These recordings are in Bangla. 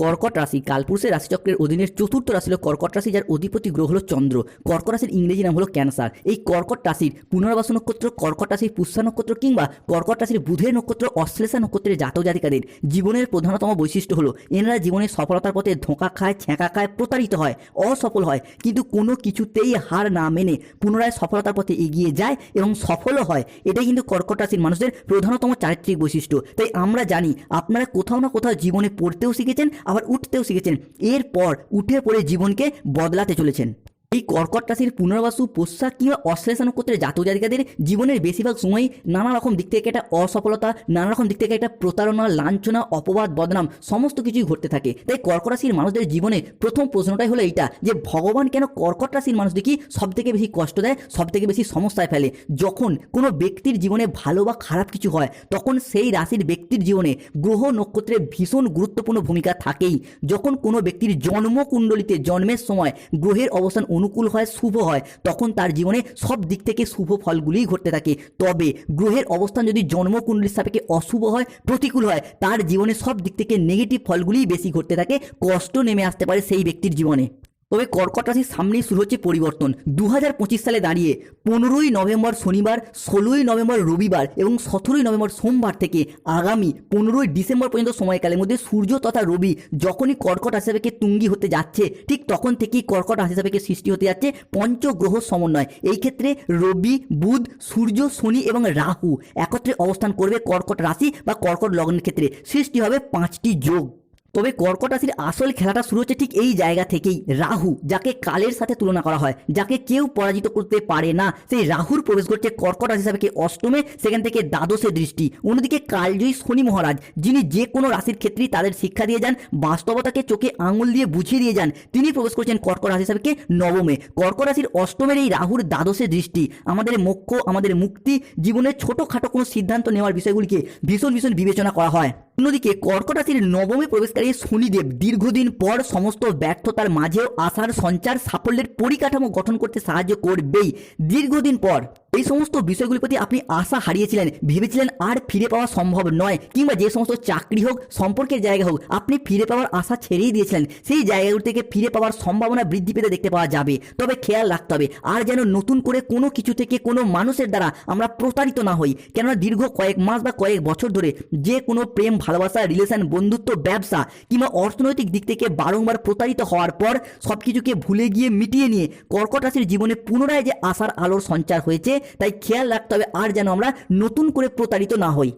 কর্কট রাশি কালপুরুষের রাশিচক্রের অধীনের চতুর্থ রাশি হলো কর্কট রাশি, যার অধিপতি গ্রহ হল চন্দ্র। কর্কট রাশির ইংরেজি নাম হলো ক্যান্সার। এই কর্কট রাশির পুনর্বাস নক্ষত্র, কর্কট রাশির পুষ্যা নক্ষত্র কিংবা কর্কট রাশির বুধের নক্ষত্র, অশ্লেষা নক্ষত্রের জাতক জাতিকাদের জীবনের প্রধানতম বৈশিষ্ট্য হলো এনারা জীবনের সফলতার পথে ধোঁকা খায়, ছ্যাঁকা খায়, প্রতারিত হয়, অসফল হয়, কিন্তু কোনো কিছুতেই হার না মেনে পুনরায় সফলতার পথে এগিয়ে যায় এবং সফলও হয়। এটাই কিন্তু কর্কট রাশির মানুষদের প্রধানতম চারিত্রিক বৈশিষ্ট্য। তাই আমরা জানি, আপনারা কোথাও না কোথাও জীবনে পড়তেও শিখেছেন আবার উঠতেও শিখেছেন। এরপর উঠে পড়ে জীবনকে বদলাতে চলেছেন। এই কর্কট রাশির পুনর্বাসু পোশাক কিংবা অশ্লেষণ নক্ষত্রের জাতক জাতিকাদের জীবনের বেশিরভাগ সময়ই নানা রকম দিক থেকে একটা অসফলতা, নানা রকম দিক থেকে একটা প্রতারণা, লাঞ্ছনা, অপবাদ, বদনাম সমস্ত কিছুই ঘটতে থাকে। তাই কর্কট রাশির মানুষদের জীবনে প্রথম প্রশ্নটাই হলো এইটা যে, ভগবান কেন কর্কট রাশির মানুষদেরকে সব থেকে বেশি কষ্ট দেয় সব থেকে বেশি সমস্যায় ফেলে? যখন কোনো ব্যক্তির জীবনে ভালো বা খারাপ কিছু হয়, তখন সেই রাশির ব্যক্তির জীবনে গ্রহ নক্ষত্রের ভীষণ গুরুত্বপূর্ণ ভূমিকা থাকেই। যখন কোনো ব্যক্তির জন্মকুণ্ডলিতে জন্মের সময় গ্রহের অবস্থান অনুকূল হয়, শুভ হয়, তখন তার জীবনে সব দিক থেকে শুভ ফলগুলিই ঘটতে থাকে। তবে গ্রহের অবস্থান যদি জন্মকুণ্ডলীর সাপেক্ষে অশুভ হয়, প্রতিকূল হয়, তার জীবনে সব দিক থেকে নেগেটিভ ফলগুলিই বেশি ঘটতে থাকে, কষ্ট নেমে আসতে পারে সেই ব্যক্তির জীবনে। তবে কর্কট রাশির সামনেই শুরু হচ্ছে পরিবর্তন। দু হাজার পঁচিশ সালে দাঁড়িয়ে পনেরোই নভেম্বর শনিবার, ষোলোই নভেম্বর রবিবার এবং সতেরোই নভেম্বর সোমবার থেকে আগামী পনেরোই ডিসেম্বর পর্যন্ত সময়কালের মধ্যে সূর্য তথা রবি যখনই কর্কট রাশি সাপেক্ষে তুঙ্গি হতে যাচ্ছে, ঠিক তখন থেকেই কর্কট রাশি সাপেক্ষে সৃষ্টি হতে যাচ্ছে পঞ্চগ্রহ সমন্বয়। এই ক্ষেত্রে রবি, বুধ, সূর্য, শনি এবং রাহু একত্রে অবস্থান করবে কর্কট রাশি বা কর্কট লগ্নের ক্ষেত্রে। সৃষ্টি হবে পাঁচটি যোগ। তবে কর্কট রাশির আসল খেলাটা শুরু হচ্ছে ঠিক এই জায়গা থেকেই। রাহু, যাকে কালের সাথে তুলনা করা হয়, যাকে কেউ পরাজিত করতে পারে না। সেই রাহুর প্রবেশ করছে কর্কট রাশি হিসাবে অষ্টমে, সেখান থেকে দ্বাদশে দৃষ্টি। অন্যদিকে কালজয়ী শনি মহারাজ, যিনি যে কোনো রাশির ক্ষেত্রেই তাদের শিক্ষা দিয়ে যান, বাস্তবতাকে চোখে আঙুল দিয়ে বুঝিয়ে দিয়ে যান, তিনি প্রবেশ করছেন কর্কট রাশি হিসাবে নবমে। কর্কট রাশির অষ্টমের এই রাহুর দ্বাদশে দৃষ্টি, আমাদের মোক্ষ, আমাদের মুক্তি, জীবনের ছোটোখাটো কোনো সিদ্ধান্ত নেওয়ার বিষয়গুলিকে ভীষণ ভীষণ বিবেচনা করা হয়। অন্যদিকে কর্কট রাশির নবমে প্রবেশকারী শনিদেব দীর্ঘদিন পর সমস্ত ব্যর্থতার মাঝেও আশার সঞ্চার সাফল্যের পরিকাঠামো গঠন করতে সাহায্য করবেই। দীর্ঘদিন পর। এই সমস্ত বিষয়গুলির প্রতি আপনি আশা হারিয়েছিলেন, ভেবেছিলেন আর ফিরে পাওয়া সম্ভব নয়, কিংবা যে সমস্ত চাকরি হোক, সম্পর্কের জায়গা হোক, আপনি ফিরে পাওয়ার আশা ছেড়েই দিয়েছিলেন, সেই জায়গাগুলি থেকে ফিরে পাওয়ার সম্ভাবনা বৃদ্ধি পেতে দেখতে পাওয়া যাবে। তবে খেয়াল রাখতে হবে, আর যেন নতুন করে কোনো কিছু থেকে কোনো মানুষের দ্বারা আমরা প্রতারিত না হই, কেননা দীর্ঘ কয়েক মাস বা কয়েক বছর ধরে যে কোনো প্রেম, ভালোবাসা রিলেশন বন্ধুত্ব, ব্যবসা, কিংবা অর্থনৈতিক দিক থেকে বারংবার প্রতারিত হওয়ার পর সব কিছুকে ভুলে গিয়ে মিটিয়ে নিয়ে কর্কট রাশির জীবনে পুনরায় যে আশার আলোর সঞ্চার হয়েছে তাই খেয়াল রাখতে হবে আর যেন আমরা নতুন করে প্রতারিত না হই।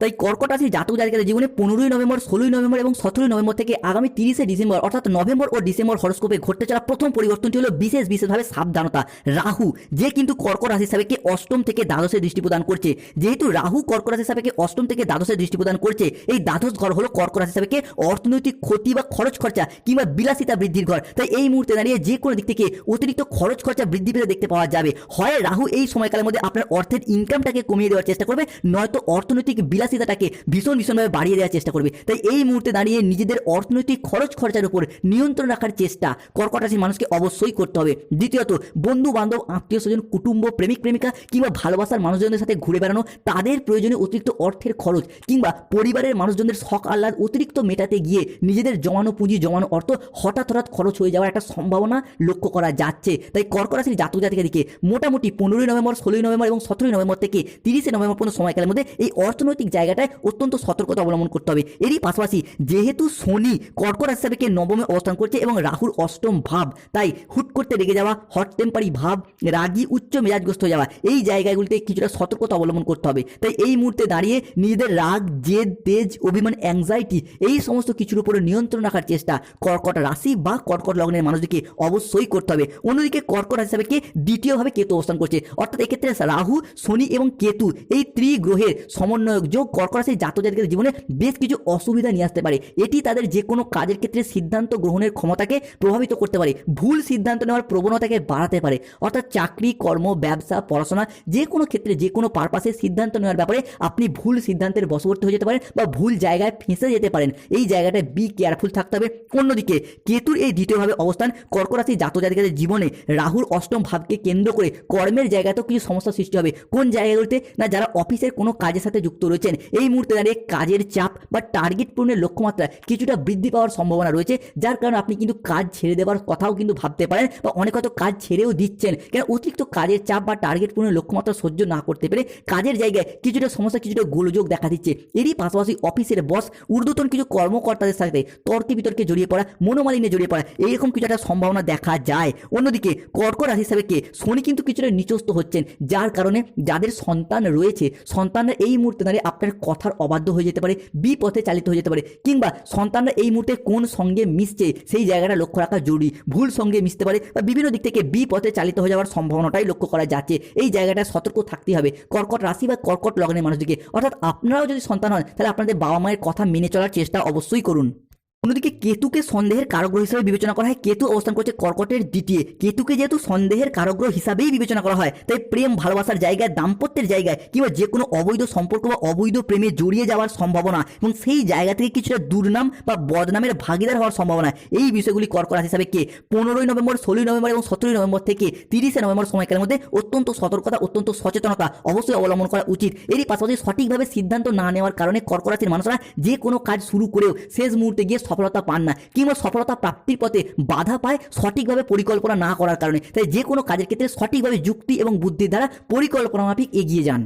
তাই কর্কট রাশির জাতক জাতিকাদের জীবনে পনেরোই নভেম্বর, ষোলোই নভেম্বর এবং সতেরোই নভেম্বর থেকে আগামী তিরিশে ডিসেম্বর, অর্থাৎ নভেম্বর ও ডিসেম্বর হরস্কোপে ঘটতে চলা প্রথম পরিবর্তনটি হলো বিশেষ বিশেষভাবে সাবধানতা, রাহু, যে কিন্তু কর্কট রাশি সাপেক্ষে অষ্টম থেকে দ্বাদশে দৃষ্টি প্রদান করছে। যেহেতু রাহু কর্কট রাশি সাপেক্ষে অষ্টম থেকে দ্বাদশে দৃষ্টি প্রদান করছে, এই দ্বাদশ ঘর হলো কর্কট রাশি সাপেক্ষে অর্থনৈতিক ক্ষতি বা খরচ খরচা কিংবা বিলাসিতা বৃদ্ধির ঘর। তাই এই মুহূর্তে দাঁড়িয়ে যে কোনো দিক থেকে অতিরিক্ত খরচ খরচা বৃদ্ধি পেতে দেখতে পাওয়া যাবে। হয় রাহু এই সময়কালের মধ্যে আপনার অর্থের ইনকামটাকে কমিয়ে দেওয়ার চেষ্টা করবে, নয়তো অর্থনৈতিক বিলাসিতাটাকে ভীষণ ভীষণভাবে বাড়িয়ে দেওয়ার চেষ্টা করবে। তাই এই মুহূর্তে দাঁড়িয়ে নিজেদের অর্থনৈতিক খরচ খরচার উপর নিয়ন্ত্রণ রাখার চেষ্টা কর্কট রাশির মানুষকে অবশ্যই করতে হবে। দ্বিতীয়ত বন্ধু বান্ধব আত্মীয় স্বজন কুটুম্ব, প্রেমিক, প্রেমিকা কিংবা ভালোবাসার মানুষজনদের সাথে ঘুরে বেড়ানো, তাদের প্রয়োজনে অতিরিক্ত অর্থের খরচ কিংবা পরিবারের মানুষজনদের শখ আহ্লাদ অতিরিক্ত মেটাতে গিয়ে নিজেদের জমানো পুঁজি, জমানো অর্থ হঠাৎ হঠাৎ খরচ হয়ে যাওয়ার একটা সম্ভাবনা লক্ষ্য করা যাচ্ছে। তাই কর্কট রাশির জাতক জাতিকাদিকে মোটামুটি পনেরোই নভেম্বর, ষোলোই নভেম্বর এবং সতেরোই নভেম্বর থেকে তিরিশে নভেম্বর পর্যন্ত সময়কালের মধ্যে এই অর্থনৈতিক জায়গাটায় অত্যন্ত সতর্কতা অবলম্বন করতে হবে। এরই পাশাপাশি যেহেতু শনি কর্কট রাশি নবমে অবস্থান করছে এবং রাহুর অষ্টম ভাব, তাই হুট করতে রেগে যাওয়া হট টেম্পারি ভাব, রাগী উচ্চ মেজাজগ্রস্ত হয়ে যাওয়া, এই জায়গাগুলিতে কিছুটা সতর্কতা অবলম্বন করতে হবে। তাই এই মুহূর্তে দাঁড়িয়ে নিজেদের রাগ, জেদ, তেজ, অভিমান অ্যাংজাইটি এই সমস্ত কিছুর উপরে নিয়ন্ত্রণ রাখার চেষ্টা কর্কট রাশি বা কর্কট লগ্নের মানুষদেরকে অবশ্যই করতে হবে। অন্যদিকে কর্কট সাপেক্ষে দ্বিতীয়ভাবে কেতু অবস্থান করছে। অর্থাৎ এক্ষেত্রে রাহু, শনি এবং কেতু এই ত্রিগ্রহের সমন্বয়ক যোগ কর্কট রাশির জাতক জাতিকাদের জীবনে বেশ কিছু অসুবিধা নিয়ে আসতে পারে। এটি তাদের যে কোনো কাজের ক্ষেত্রে সিদ্ধান্ত গ্রহণের ক্ষমতাকে প্রভাবিত করতে পারে। ভুল সিদ্ধান্ত নেওয়ার প্রবণতাকে বাড়াতে পারে। অর্থাৎ চাকরি, কর্ম, ব্যবসা, পড়াশোনা যে কোনো ক্ষেত্রে যে কোনো পারপাসে সিদ্ধান্ত নেওয়ার ব্যাপারে আপনি ভুল সিদ্ধান্তের বশবর্তী হয়ে যেতে পারেন বা ভুল জায়গায় ফেঁসে যেতে পারেন। এই জায়গাটায় বি কেয়ারফুল থাকতে হবে। অন্যদিকে, কেতুর এই দ্বিতীয়ভাবে অবস্থান কর্কট রাশি জাতক জাতিকাদের জীবনে রাহুর অষ্টম ভাবকে কেন্দ্র করে কর্মের জায়গাতেও কিছু সমস্যা সৃষ্টি হবে। কোন জায়গাগুলিতে না যারা অফিসের কোনো কাজের সাথে যুক্ত রয়েছেন এই মুহূর্তে দাঁড়িয়ে কাজের চাপ বা টার্গেট পূরণের লক্ষ্যমাত্রা কিছুটা বৃদ্ধি পাওয়ার সম্ভাবনা রয়েছে, যার কারণে আপনি কিন্তু কাজ ছেড়ে দেওয়ার কথাও কিন্তু ভাবতে পারেন বা অনেক হয়তো কাজ ছেড়েও দিচ্ছেন। কেন? অতিরিক্ত কাজের চাপ বা টার্গেট পূরণের লক্ষ্যমাত্রা সহ্য না করতে পেরে কাজের জায়গায় কিছুটা সমস্যা, কিছুটা গোলযোগ দেখা দিচ্ছে। এরই পাশাপাশি অফিসের বস ঊর্ধ্বতন কিছু কর্মকর্তাদের সাথে তর্কে বিতর্কে জড়িয়ে পড়া, মনোমালিন্যে জড়িয়ে পড়া, এইরকম কিছু একটা সম্ভাবনা দেখা যায়। অন্যদিকে কর্কট রাশি হিসাবে কে? শনি কিন্তু কিছুটা নিচস্ত হচ্ছেন, যার কারণে যাদের সন্তান রয়েছে, সন্তানরা এই মুহূর্তে দাঁড়িয়ে আপনার কথার অবাধ্য হয়ে যেতে পারে, বিপথে চালিত হয়ে যেতে পারে, কিংবা সন্তানরা এই মুহূর্তে কোন সঙ্গে মিশছে সেই জায়গাটা লক্ষ্য রাখা জরুরি, ভুল সঙ্গে মিশতে পারে বা বিভিন্ন দিক থেকে বিপথে চালিত হয়ে যাওয়ার সম্ভাবনাটাই লক্ষ্য করা যাচ্ছে। এই জায়গাটা সতর্ক থাকতে হবে। কর্কট রাশি বা কর্কট লগ্নের মানুষদিকে অর্থাৎ আপনারাও যদি সন্তান হন, তাহলে আপনাদের বাবা মায়ের কথা মেনে চলার চেষ্টা অবশ্যই করুন। অন্যদিকে কেতুকে সন্দেহের কারগ্রহ হিসেবে বিবেচনা করা হয়। কেতু অবস্থান করছে কর্কটের দ্বিতীয়। কেতুকে যেহেতু সন্দেহের কারগ্রহ হিসাবেই বিবেচনা করা হয়, তাই প্রেম, ভালোবাসার জায়গায়, দাম্পত্যের জায়গায় কিংবা যে কোনো অবৈধ সম্পর্ক বা অবৈধ প্রেমে জড়িয়ে যাওয়ার সম্ভাবনা এবং সেই জায়গা থেকে কিছুটা দুর্নাম বা বদনামের ভাগিদার হওয়ার সম্ভাবনা। এই বিষয়গুলি কর্কট রাশি হিসাবে কে? পনেরোই নভেম্বর, ষোলোই নভেম্বর এবং সতেরোই নভেম্বর থেকে তিরিশে নভেম্বর সময়কালের মধ্যে অত্যন্ত সতর্কতা, অত্যন্ত সচেতনতা অবশ্যই অবলম্বন করা উচিত। এরই পাশাপাশি সঠিকভাবে সিদ্ধান্ত না নেওয়ার কারণে কর্কট রাশির মানুষরা যে কোনো কাজ শুরু করেও শেষ মুহূর্তে গিয়ে সফলতা পান না, কিংবা সফলতা প্রাপ্তির পথে বাধা পায় সঠিকভাবে পরিকল্পনা না করার কারণে। তাই যে কোনো কাজের ক্ষেত্রে সঠিকভাবে যুক্তি এবং বুদ্ধির দ্বারা পরিকল্পনা মাফিক এগিয়ে যান।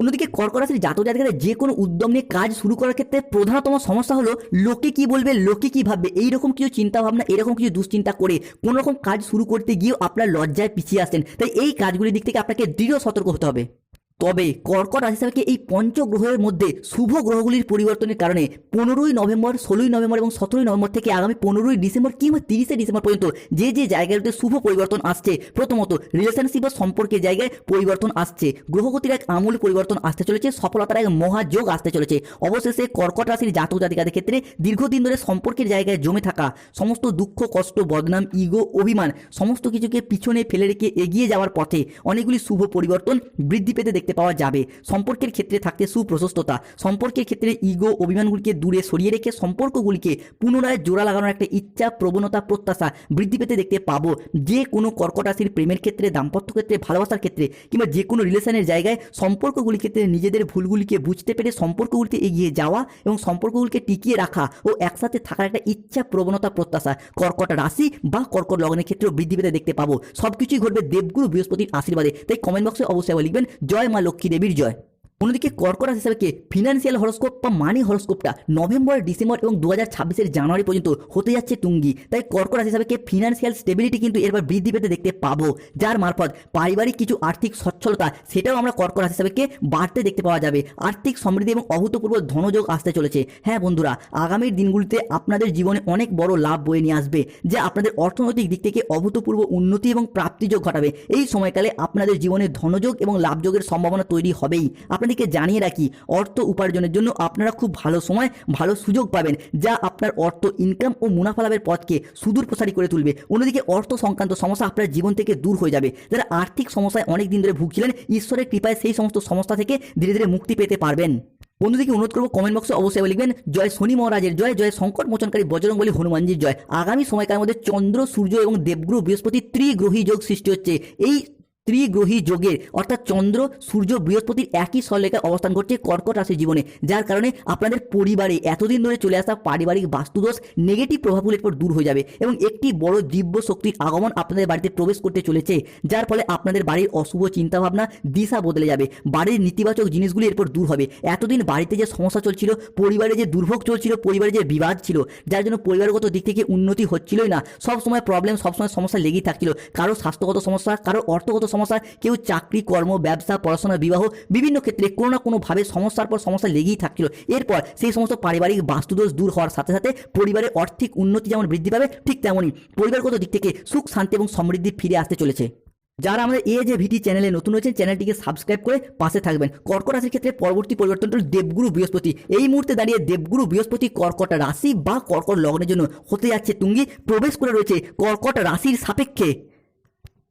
অন্যদিকে কর্কট রাশির জাতক জাতিকাদের যে কোনো উদ্যম নিয়ে কাজ শুরু করার ক্ষেত্রে প্রধানতম সমস্যা হলো, লোকে কি বলবে, লোকে কি ভাববে? এইরকম কিছু চিন্তা ভাবনা এরকম কিছু দুশ্চিন্তা করে কোনো রকম কাজ শুরু করতে গিয়েও আপনার লজ্জায় পিছিয়ে আসছেন। তাই এই কাজগুলির দিক থেকে আপনাকে দৃঢ় সতর্ক হতে হবে। তবে কর্কট রাশি হিসাবে এই পঞ্চগ্রহের মধ্যে শুভ গ্রহগুলির পরিবর্তনের কারণে পনেরোই নভেম্বর, ষোলোই নভেম্বর এবং সতেরোই নভেম্বর থেকে আগামী পনেরোই ডিসেম্বর কিংবা তিরিশে ডিসেম্বর পর্যন্ত যে যে জায়গাগুলোতে শুভ পরিবর্তন আসছে, প্রথমত রিলেশনশিপ বা সম্পর্কের জায়গায় পরিবর্তন আসছে, গ্রহগতির এক আমূল পরিবর্তন আসতে চলেছে, সফলতার এক মহাযোগ আসতে চলেছে। অবশেষে কর্কট রাশির জাতক জাতিকাদের ক্ষেত্রে দীর্ঘদিন ধরে সম্পর্কের জায়গায় জমে থাকা, সমস্ত দুঃখ, কষ্ট, বদনাম ইগো অভিমান, সমস্ত কিছুকে পিছনে ফেলে রেখে এগিয়ে যাওয়ার পথে অনেকগুলি শুভ পরিবর্তন বৃদ্ধি পেতে দেখতে পাওয়া যাবে। সম্পর্কের ক্ষেত্রে থাকতে সুপ্রশস্ততা। সম্পর্কের ক্ষেত্রে ইগো অভিমানগুলিকে দূরে সরিয়ে রেখে সম্পর্কগুলিকে পুনরায় জোড়া লাগানোর একটা ইচ্ছা, প্রবণতা, প্রত্যাশা বৃদ্ধি পেতে দেখতে পাবো। যে কোনো কর্কট রাশির প্রেমের ক্ষেত্রে, দাম্পত্য ক্ষেত্রে, ভালোবাসার ক্ষেত্রে কিংবা যে কোনো রিলেশনের জায়গায় সম্পর্কগুলির ক্ষেত্রে নিজেদের ভুলগুলিকে বুঝতে পেরে সম্পর্কগুলিতে এগিয়ে যাওয়া এবং সম্পর্কগুলিকে টিকিয়ে রাখা ও একসাথে থাকার একটা ইচ্ছা, প্রবণতা, প্রত্যাশা কর্কট রাশি বা কর্কট লগ্নের ক্ষেত্রেও বৃদ্ধি পেতে দেখতে পাবো। সব কিছুই ঘটবে দেবগুরু বৃহস্পতির আশীর্বাদে। তাই কমেন্ট বক্সে অবশ্যই লিখবেন। জয় মা লক্ষ্মী দেবীর জয়। অন্যদিকে কর্কট রাশি হিসাবে ফিনান্সিয়াল হরস্কোপ বা মানি হরস্কোপটা নভেম্বর, ডিসেম্বর এবং দু হাজার জানুয়ারি পর্যন্ত হতে যাচ্ছে তুঙ্গি তাই কর্কট রাশি হিসাবে ফিনান্সিয়াল স্টেবিলিটি কিন্তু এরপর বৃদ্ধি পেতে দেখতে পাবো, যার মারফত পারিবারিক কিছু আর্থিক সচ্ছলতা সেটাও আমরা কর্কট রাশি হিসাবে বাড়তে দেখতে পাওয়া যাবে। আর্থিক সমৃদ্ধি এবং অভূতপূর্ব ধনযোগ আসতে চলেছে। হ্যাঁ বন্ধুরা, আগামীর দিনগুলিতে আপনাদের জীবনে অনেক বড় লাভ বয়ে নিয়ে আসবে, যা আপনাদের অর্থনৈতিক দিক থেকে অভূতপূর্ব উন্নতি এবং প্রাপ্তিযোগ ঘটাবে। এই সময়কালে আপনাদের জীবনে ধনযোগ এবং লাভযোগের সম্ভাবনা তৈরি হবেই। আপনাদেরকে জানিয়ে রাখি, অর্থ উপার্জনের জন্য আপনারা খুব ভালো সময়, ভালো সুযোগ পাবেন, যা আপনার অর্থ ইনকাম ও মুনাফা লাভের পথকে সুদূর প্রসারী করে তুলবে। অন্যদিকে অর্থ সংক্রান্ত সমস্যা আপনার জীবন থেকে দূর হয়ে যাবে। যারা আর্থিক সমস্যায় অনেক দিন ধরে ভুগছিলেন, ঈশ্বরের কৃপায় সেই সমস্ত সমস্যা থেকে ধীরে ধীরে মুক্তি পেতে পারবেন। বন্ধুদেরকে অনুরোধ করব কমেন্ট বক্সে অবশ্যই লিখবেন, জয় শনি মহারাজের জয় জয় সংকট মোচনকারী বজরং বলি হনুমানজির জয়। আগামী সময়কার মধ্যে চন্দ্র, সূর্য এবং দেবগ্রহ বৃহস্পতি ত্রিগ্রহী যোগ সৃষ্টি হচ্ছে। এই ত্রিগ্রহী যোগের অর্থাৎ চন্দ্র, সূর্য, বৃহস্পতির একই সলেখায় অবস্থান করছে কর্কট রাশির জীবনে, যার কারণে আপনাদের পরিবারে এতদিন ধরে চলে আসা পারিবারিক বাস্তুদোষ নেগেটিভ প্রভাবগুলো এরপর দূর হয়ে যাবে এবং একটি বড় দিব্য শক্তির আগমন আপনাদের বাড়িতে প্রবেশ করতে চলেছে, যার ফলে আপনাদের বাড়ির অশুভ চিন্তাভাবনা দিশা বদলে যাবে, বাড়ির নেতিবাচক জিনিসগুলি এরপর দূর হবে। এতদিন বাড়িতে যে সমস্যা চলছিল, পরিবারে যে দুর্ভোগ চলছিল, পরিবারে যে বিবাদ ছিল, যার জন্য পরিবারগত দিক থেকে উন্নতি হচ্ছিলই না সব সময় প্রবলেম সবসময় সমস্যা লেগেই থাকছিল, কারও স্বাস্থ্যগত সমস্যা, কারও অর্থগত সমস্যা, কেউ চাকরি, কর্ম, ব্যবসা, পড়াশোনা, বিবাহ, বিভিন্ন ক্ষেত্রে কোনো না কোনোভাবে সমস্যার পর সমস্যা লেগেই থাকছিল। এরপর সেই সমস্ত পারিবারিক বাস্তুদোষ দূর হওয়ার সাথে সাথে পরিবারের আর্থিক উন্নতি যেমন বৃদ্ধি পাবে, ঠিক তেমনই পরিবারগত দিক থেকে সুখ, শান্তি এবং সমৃদ্ধি ফিরে আসতে চলেছে। যারা আমাদের এ যে ভিটি চ্যানেলে নতুন হয়েছেন চ্যানেলটিকে সাবস্ক্রাইব করে পাশে থাকবেন। কর্কট রাশির ক্ষেত্রে পরবর্তী পরিবর্তনটা হলো দেবগুরু বৃহস্পতি। এই মুহূর্তে দাঁড়িয়ে দেবগুরু বৃহস্পতি কর্কট রাশি বা কর্কট লগ্নের জন্য হতে যাচ্ছে তুঙ্গি। প্রবেশ করে রয়েছে কর্কট রাশির সাপেক্ষে।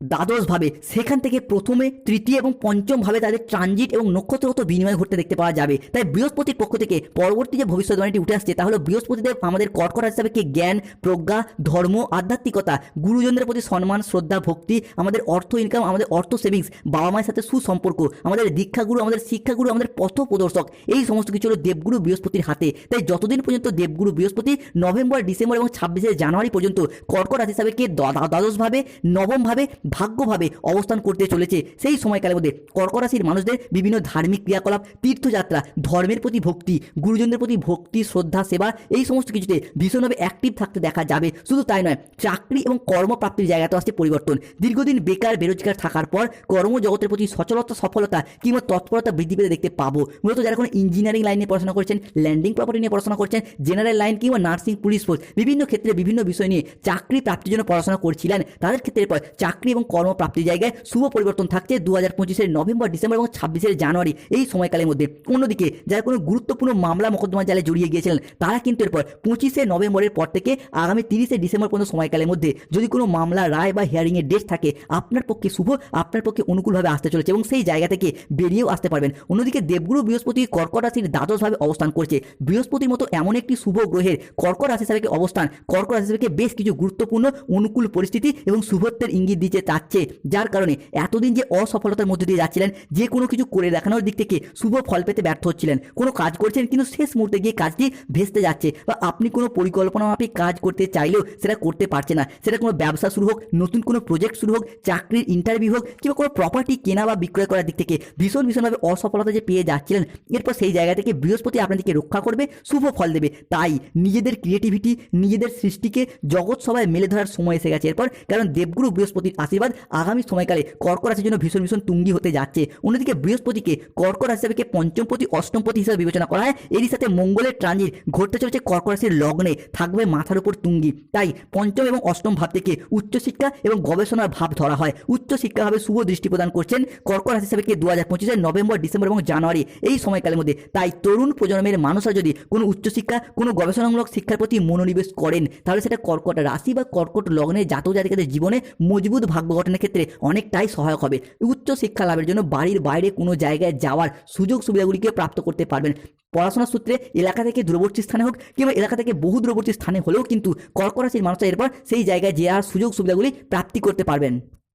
দ্বাদশ ভাবে সেখান থেকে প্রথমে, তৃতীয় এবং পঞ্চম ভাবে তাদের ট্রানজিট এবং নক্ষত্রগত বিনিময় ঘটতে দেখতে পাওয়া যাবে। তাই বৃহস্পতির পক্ষ থেকে পরবর্তী যে ভবিষ্যৎবাণীটি উঠে আসছে, তা হলো বৃহস্পতিদেব আমাদের কর্কট হিসাবে কি জ্ঞান, প্রজ্ঞা, ধর্ম, আধ্যাত্মিকতা, গুরুজনদের প্রতি সম্মান, শ্রদ্ধা, ভক্তি, আমাদের অর্থ ইনকাম আমাদের অর্থ সেভিংস বাবা মায়ের সাথে সুসম্পর্ক, আমাদের দীক্ষাগুরু, আমাদের শিক্ষাগুরু, আমাদের পথ প্রদর্শক এই সমস্ত কিছু হলো দেবগুরু বৃহস্পতির হাতে। তাই যতদিন পর্যন্ত দেবগুরু বৃহস্পতি নভেম্বর, ডিসেম্বর এবং ছাব্বিশে জানুয়ারি পর্যন্ত কর্কট রাশি হিসাবে কে দ্বা- দ্বাদশভাবে, নবমভাবে ভাগ্যভাবে অবস্থান করতে চলেছে। সেই সময়কালের মধ্যে কর্কট রাশির মানুষদের বিভিন্ন ধার্মিক ক্রিয়াকলাপ, তীর্থযাত্রা, ধর্মের প্রতি ভক্তি, গুরুজনদের প্রতি ভক্তি, শ্রদ্ধা, সেবা, এই সমস্ত কিছুতে ভীষণভাবে অ্যাক্টিভ থাকতে দেখা যাবে। শুধু তাই নয়, চাকরি এবং কর্মপ্রাপ্তির জায়গাতে আসছে পরিবর্তন। দীর্ঘদিন বেকার, বেরোজগার থাকার পর কর্মজগতের প্রতি সচলতা, সফলতা কিংবা তৎপরতা বৃদ্ধি পেতে দেখতে পাবো। মূলত যারা কোনো ইঞ্জিনিয়ারিং লাইনে পড়াশোনা করছেন ল্যান্ডিং প্রপার্টি নিয়ে পড়াশোনা করছেন জেনারেল লাইন কিংবা নার্সিং পুলিশ ফোর্স বিভিন্ন ক্ষেত্রে বিভিন্ন বিষয় নিয়ে চাকরি প্রাপ্তির জন্য পড়াশোনা করছিলেন, তাদের ক্ষেত্রে এরপর চাকরি এবং কর্মপ্রাপ্তির জায়গায় শুভ পরিবর্তন থাকছে দু হাজার পঁচিশের নভেম্বর, ডিসেম্বর এবং ছাব্বিশের জানুয়ারি এই সময়কালের মধ্যে। অন্যদিকে, যারা কোনো গুরুত্বপূর্ণ মামলা মোকদ্দমা জালে জড়িয়ে গিয়েছিলেন, তারা কিন্তু এরপর পঁচিশে নভেম্বরের পর থেকে আগামী তিরিশে ডিসেম্বর পর্যন্ত সময়কালের মধ্যে যদি কোনো মামলা, রায় বা হিয়ারিংয়ের ডেট থাকে, আপনার পক্ষে শুভ, আপনার পক্ষে অনুকূলভাবে আসতে চলেছে এবং সেই জায়গা থেকে বেরিয়েও আসতে পারবেন। অন্যদিকে, দেবগুরু বৃহস্পতি কর্কট রাশির দ্বাদশভাবে অবস্থান করছে। বৃহস্পতির মতো এমন একটি শুভ গ্রহের কর্কট রাশি হিসাবে অবস্থান, কর্কট রাশি হিসাবে বেশ কিছু গুরুত্বপূর্ণ, অনুকূল পরিস্থিতি এবং শুভত্বের ইঙ্গিত দিতে চাচ্ছে যার কারণে এতদিন যে অসফলতার মধ্যে দিয়ে যাচ্ছিলেন, যে কোনো কিছু করে দেখানোর দিক থেকে শুভ ফল পেতে ব্যর্থ হচ্ছিলেন। কোনো কাজ করছেন কিন্তু শেষ মুহূর্তে গিয়ে কাজটি ভেস্তে যাচ্ছে। বা আপনি কোনো পরিকল্পনা মাফিক কাজ করতে চাইলেও সেটা করতে পারছে না। সেটা কোনো ব্যবসা শুরু হোক, নতুন কোনো প্রজেক্ট শুরু হোক, চাকরির ইন্টারভিউ হোক, কিংবা কোনো প্রপার্টি কেনা বা বিক্রয় করার দিক থেকে ভীষণ ভীষণভাবে অসফলতা যে পেয়ে যাচ্ছিলেন, এরপর সেই জায়গা থেকে বৃহস্পতি আপনাদেরকে রক্ষা করবে, শুভ ফল দেবে। তাই নিজেদের ক্রিয়েটিভিটি নিজেদের সৃষ্টিকে জগৎ সবাই মেলে ধরার সময় এসে গেছে। এরপর কারণ দেবগুরু বৃহস্পতির আশীর্বাদ আগামী সময়কালে কর্কট রাশির জন্য ভীষণ ভীষণ তুঙ্গি হতে যাচ্ছে। অন্যদিকে বৃহস্পতিকে কর্কট রাশি হিসাবে পঞ্চমপতি অষ্টমপতি হিসাবে বিবেচনা করা হয়। এরই সাথে মঙ্গলের ট্রানজিট ঘটতে চলেছে কর্কট রাশির লগ্নে। থাকবে মাথার উপর তুঙ্গি। তাই পঞ্চম এবং অষ্টম ভাব থেকে উচ্চশিক্ষা এবং গবেষণার ভাব ধরা হয়। উচ্চশিক্ষাভাবে শুভ দৃষ্টি প্রদান করছেন কর্কট রাশি হিসাবে দু হাজার পঁচিশের নভেম্বর, ডিসেম্বর এবং জানুয়ারি এই সময়কালের মধ্যে। তাই তরুণ প্রজন্মের মানুষরা যদি কোনো উচ্চশিক্ষা, কোনো গবেষণামূলক শিক্ষার প্রতি মনোনিবেশ করেন, তাহলে সেটা কর্কট রাশি বা কর্কট লগ্নে জাতক জাতিকাদের জীবনে মজবুত ভাগ্য গঠনের ক্ষেত্রে অনেকটাই সহায়ক হবে। উচ্চ শিক্ষা লাভের জন্য বাড়ির বাইরে কোনো জায়গায় যাওয়ার সুযোগ সুবিধাগুলিকে প্রাপ্ত করতে পারবেন। পড়াশোনার সূত্রে এলাকা থেকে দূরবর্তী স্থানে হোক কিংবা এলাকা থেকে বহু দূরবর্তী স্থানে হলেও কিন্তু কর্করাশির মানুষরা এরপর সেই জায়গায় যাওয়ার সুযোগ সুবিধাগুলি প্রাপ্তি করতে পারবেন।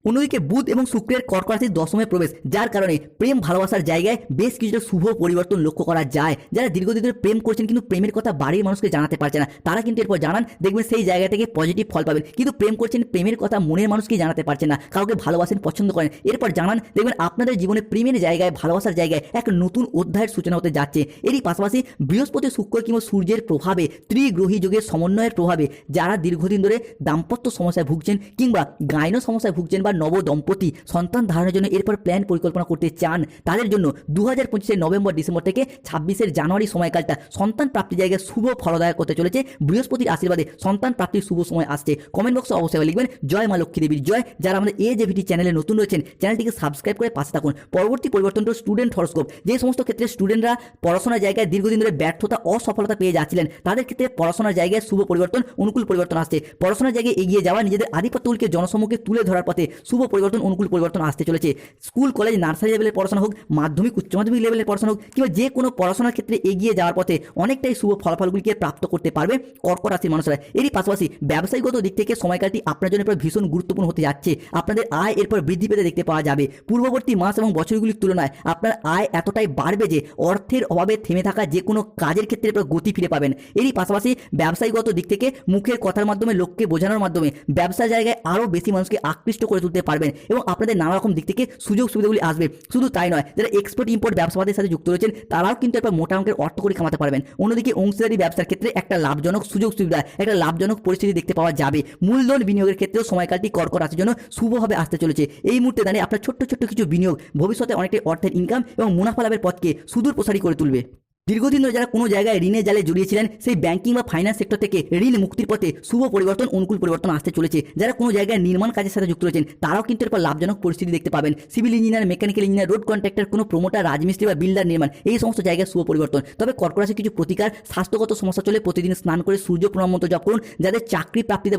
অন্যদিকে বুধ এবং শুক্রের কর্কট রাশির দশমে প্রবেশ, যার কারণে প্রেম ভালোবাসার জায়গায় বেশ কিছুটা শুভ পরিবর্তন লক্ষ্য করা যায়। যারা দীর্ঘদিন ধরে প্রেম করছেন কিন্তু প্রেমের কথা বাড়ির মানুষকে জানাতে পারছে না, তারা কিন্তু এরপর জানান, দেখবেন সেই জায়গা থেকে পজিটিভ ফল পাবেন। কিন্তু প্রেম করছেন প্রেমের কথা মনের মানুষকে জানাতে পারছে না, কাউকে ভালোবাসেন, পছন্দ করেন। এরপর জানান, দেখবেন আপনাদের জীবনে প্রেমের জায়গায়, ভালোবাসার জায়গায় এক নতুন অধ্যায়ের সূচনা হতে যাচ্ছে। এরই পাশাপাশি বৃহস্পতি শুক্র কিংবা সূর্যের প্রভাবে, ত্রিগ্রহী যোগের সমন্বয়ের প্রভাবে, যারা দীর্ঘদিন ধরে দাম্পত্য সমস্যায় ভুগছেন কিংবা গাইন সমস্যায় ভুগছেন বা নব দম্পতি সন্তান ধারণের জন্য এরপর প্ল্যান পরিকল্পনা করতে চান। তাদের জন্য দু হাজার পঁচিশের নভেম্বর, ডিসেম্বর থেকে ছাব্বিশের জানুয়ারি সময়কালটা সন্তান প্রাপ্তির জায়গায় শুভ ফলদায়ক করতে চলেছে। বৃহস্পতির আশীর্বাদে সন্তান প্রাপ্তির শুভ সময় আসছে। কমেন্ট বক্সে অবশ্যই লিখবেন, জয় মা লক্ষ্মী দেবীর জয়। যারা আমাদের এ জেভিটি চ্যানেলে নতুন রয়েছেন, চ্যানেলটিকে সাবস্ক্রাইব করে পাশে থাকুন। পরবর্তী পরিবর্তনটা স্টুডেন্ট হরস্কোপ যে সমস্ত ক্ষেত্রে স্টুডেন্টরা পড়াশোনার জায়গায় দীর্ঘদিন ধরে ব্যর্থতা, অসফলতা পেয়ে যাচ্ছিলেন, তাদের ক্ষেত্রে পড়াশোনার জায়গায় শুভ পরিবর্তন, অনুকূল পরিবর্তন আসছে। পড়াশোনার জায়গায় এগিয়ে যাওয়া, নিজেদের আধিপত্যগুলিকে জনসম্মুখে তুলে ধরার পথে শুভ পরিবর্তন, অনুকূল পরিবর্তন আসতে চলেছে। স্কুল, কলেজ, নার্সারি লেভেলের পড়াশোনা হোক, মাধ্যমিক, উচ্চ মাধ্যমিক লেভেলের পড়াশোনা হোক, কিংবা যে কোনো পড়াশোনার ক্ষেত্রে এগিয়ে যাওয়ার পথে অনেকটাই শুভ ফলাফলগুলিকে প্রাপ্ত করতে পারবে কর্কট রাশির মানুষরা। এরই পাশাপাশি ব্যবসায়িকগত দিক থেকে সময়কালটি আপনার জন্য এরপর ভীষণ গুরুত্বপূর্ণ হতে যাচ্ছে। আপনাদের আয় এরপর বৃদ্ধি পেতে দেখতে পাওয়া যাবে। পূর্ববর্তী মাস এবং বছরগুলির তুলনায় আপনার আয় এতটাই বাড়বে যে অর্থের অভাবে থেমে থাকা যে কোনো কাজের ক্ষেত্রে এরপর গতি ফিরে পাবেন। এরই পাশাপাশি ব্যবসায়িকগত দিক থেকে মুখের কথার মাধ্যমে, লোককে বোঝানোর মাধ্যমে ব্যবসা জায়গায় আরও বেশি মানুষকে আকৃষ্ট করে তুলতে পারবেন এবং আপনাদের নানা রকম দিক থেকে সুযোগ সুবিধাগুলি আসবে। শুধু তাই নয়, যারা এক্সপোর্ট ইম্পোর্ট ব্যবসাবাদের সাথে যুক্ত রয়েছেন, তারাও কিন্তু এরপর মোটা অঙ্কের অর্থ করে কামাতে পারবেন। অন্যদিকে অংশীদারি ব্যবসার ক্ষেত্রে একটা লাভজনক সুযোগ সুবিধা, একটা লাভজনক পরিস্থিতি দেখতে পাওয়া যাবে। মূলধন বিনিয়োগের ক্ষেত্রেও সময়কালটি কর্কট আসার জন্য শুভভাবে আসতে চলেছে। এই মুহূর্তে দাঁড়িয়ে আপনার ছোট্ট ছোট্ট কিছু বিনিয়োগ ভবিষ্যতে অনেকটাই অর্থের ইনকাম এবং মুনাফা লাভের পথকে সুদূর প্রসারী করে তুলবে। দীর্ঘদিন ধরে যারা কোনো জায়গায় ঋণের জালে জড়িয়েছিলেন, সেই ব্যাংকিং বা ফাইন্যান্স সেক্টর থেকে ঋণ মুক্তির পথে শুভ পরিবর্তন, অনুকূল পরিবর্তন আসতে চলেছে। যারা কোনো জায়গায় নির্মাণ কাজের সাথে যুক্ত রয়েছেন, তারাও কিন্তু এরপর লাভজনক পরিস্থিতি দেখতে পাবেন। Civil engineer mechanical engineer road contractor কোনো প্রমোটার রাজমিস্ত্রি বা বিল্ডার নির্মাণ, এই সমস্ত জায়গায় শুভ পরিবর্তন। তবে কর্করাশির কিছু প্রতিকার, স্বাস্থ্যগত সমস্যা চলে প্রতিদিন স্নান করে সূর্য প্রণাম মতো জপ করুন, যাদের চাকরি প্রাপ্তিতে